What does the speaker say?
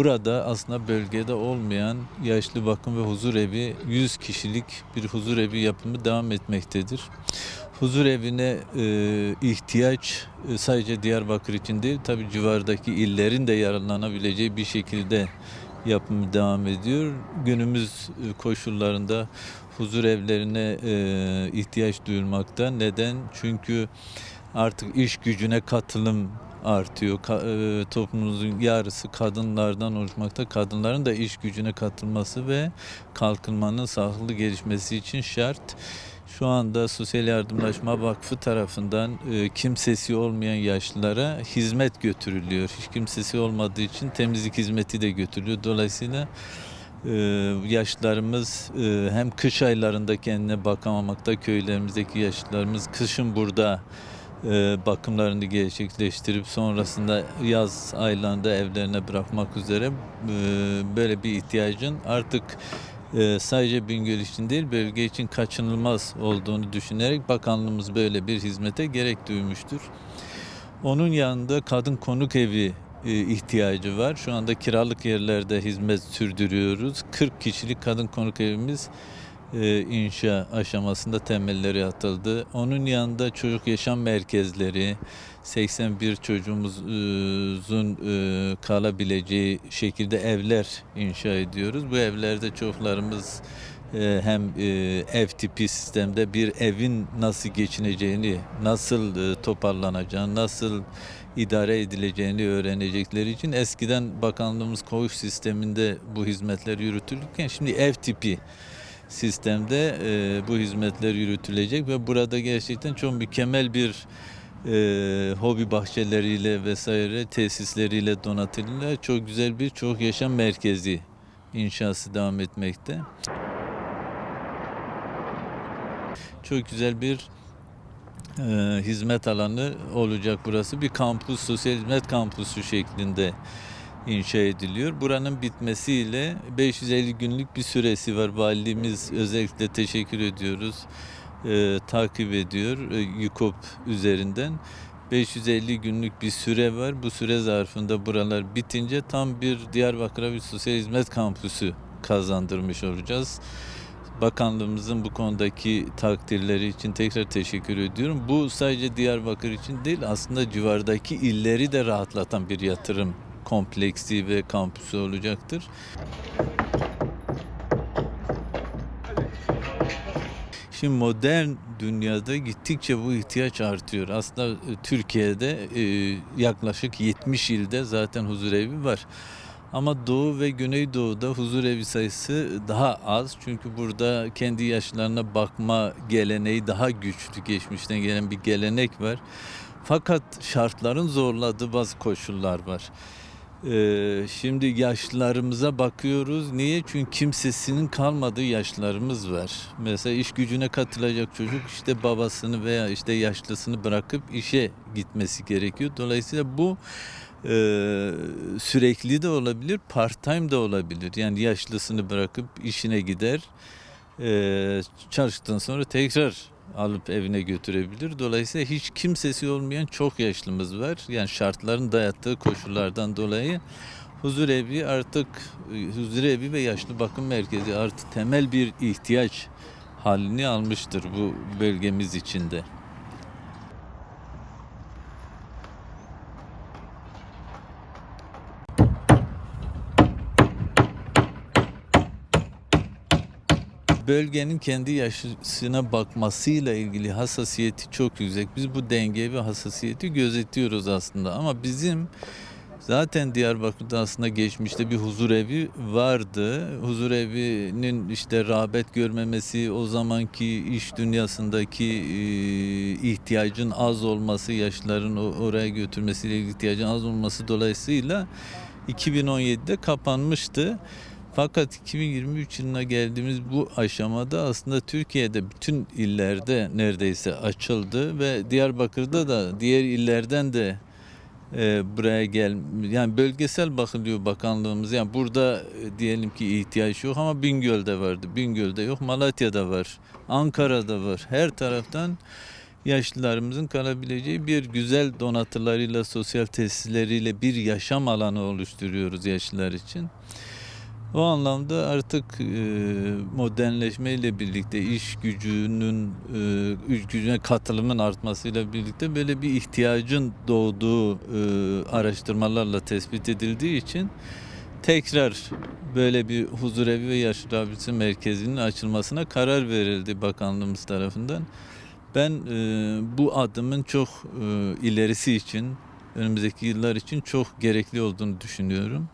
Burada aslında bölgede olmayan yaşlı bakım ve huzur evi 100 kişilik bir huzur evi yapımı devam etmektedir. Huzur evine e, ihtiyaç e, sadece Diyarbakır için değil tabi civardaki illerin de yararlanabileceği bir şekilde yapımı devam ediyor. Günümüz e, koşullarında huzur evlerine e, ihtiyaç duyulmakta. Neden? Çünkü artık iş gücüne katılım artıyor. Ka- e, toplumumuzun yarısı kadınlardan oluşmakta. Kadınların da iş gücüne katılması ve kalkınmanın sağlıklı gelişmesi için şart. Şu anda Sosyal Yardımlaşma Vakfı tarafından e, kimsesi olmayan yaşlılara hizmet götürülüyor. Hiç kimsesi olmadığı için temizlik hizmeti de götürülüyor. Dolayısıyla e, yaşlılarımız e, hem kış aylarında kendine bakamamakta köylerimizdeki yaşlılarımız kışın burada bakımlarını gerçekleştirip sonrasında yaz aylarında evlerine bırakmak üzere e, böyle bir ihtiyacın artık e, sadece Bingöl için değil bölge için kaçınılmaz olduğunu düşünerek bakanlığımız böyle bir hizmete gerek duymuştur. Onun yanında kadın konuk evi e, ihtiyacı var. Şu anda kiralık yerlerde hizmet sürdürüyoruz. 40 kişilik kadın konuk evimiz e, inşa aşamasında temelleri atıldı. Onun yanında çocuk yaşam merkezleri, 81 çocuğumuzun e, kalabileceği şekilde evler inşa ediyoruz. Bu evlerde çocuklarımız e, hem ev tipi sistemde bir evin nasıl geçineceğini, nasıl toparlanacağını, nasıl idare edileceğini öğrenecekleri için eskiden bakanlığımız koğuş sisteminde bu hizmetler yürütülürken şimdi ev tipi sistemde e, bu hizmetler yürütülecek ve burada gerçekten çok mükemmel bir e, hobi bahçeleriyle vesaire tesisleriyle donatılıyla çok güzel bir çok yaşam merkezi inşası devam etmekte. Çok güzel bir e, hizmet alanı olacak burası. Bir kampüs, sosyal hizmet kampüsü şeklinde inşa ediliyor. Buranın bitmesiyle 550 günlük bir süresi var. Valiliğimiz özellikle teşekkür ediyoruz. E, takip ediyor e, YUKOP üzerinden. 550 günlük bir süre var. Bu süre zarfında buralar bitince tam bir Diyarbakır'a bir sosyal hizmet kampüsü kazandırmış olacağız. Bakanlığımızın bu konudaki takdirleri için tekrar teşekkür ediyorum. Bu sadece Diyarbakır için değil aslında civardaki illeri de rahatlatan bir yatırım kompleksi ve kampüsü olacaktır. Şimdi modern dünyada gittikçe bu ihtiyaç artıyor. Aslında e, Türkiye'de e, yaklaşık 70 ilde zaten huzurevi var. Ama Doğu ve Güneydoğu'da huzurevi sayısı daha az. Çünkü burada kendi yaşlarına bakma geleneği daha güçlü. Geçmişten gelen bir gelenek var. Fakat şartların zorladığı bazı koşullar var. Ee, şimdi yaşlılarımıza bakıyoruz. Niye? Çünkü kimsesinin kalmadığı yaşlılarımız var. Mesela iş gücüne katılacak çocuk işte babasını veya işte yaşlısını bırakıp işe gitmesi gerekiyor. Dolayısıyla bu e, sürekli de olabilir, part time de olabilir. Yani yaşlısını bırakıp işine gider. E, çalıştıktan sonra tekrar alıp evine götürebilir. Dolayısıyla hiç kimsesi olmayan çok yaşlımız var. Yani şartların dayattığı koşullardan dolayı huzur evi artık huzur evi ve yaşlı bakım merkezi artık temel bir ihtiyaç halini almıştır bu bölgemiz içinde. Bölgenin kendi yaşına bakmasıyla ilgili hassasiyeti çok yüksek. Biz bu denge ve hassasiyeti gözetiyoruz aslında ama bizim Zaten Diyarbakır'da aslında geçmişte bir huzur evi vardı. Huzur evinin işte rağbet görmemesi, o zamanki iş dünyasındaki e, ihtiyacın az olması, yaşlıların o- oraya götürmesiyle ihtiyacın az olması dolayısıyla 2017'de kapanmıştı. Fakat 2023 yılına geldiğimiz bu aşamada aslında Türkiye'de bütün illerde neredeyse açıldı ve Diyarbakır'da da diğer illerden de e, buraya gel yani bölgesel bakılıyor bakanlığımız. Yani burada e, diyelim ki ihtiyaç yok ama Bingöl'de vardı. Bingöl'de yok Malatya'da var Ankara'da var. Her taraftan yaşlılarımızın kalabileceği bir güzel donatılarıyla sosyal tesisleriyle bir yaşam alanı oluşturuyoruz yaşlılar için. O anlamda artık e, modernleşmeyle birlikte iş gücünün e, iş gücüne katılımın artmasıyla birlikte böyle bir ihtiyacın doğduğu e, araştırmalarla tespit edildiği için tekrar böyle bir huzurevi ve yaşlı merkezinin açılmasına karar verildi bakanlığımız tarafından. Ben e, bu adımın çok e, ilerisi için önümüzdeki yıllar için çok gerekli olduğunu düşünüyorum.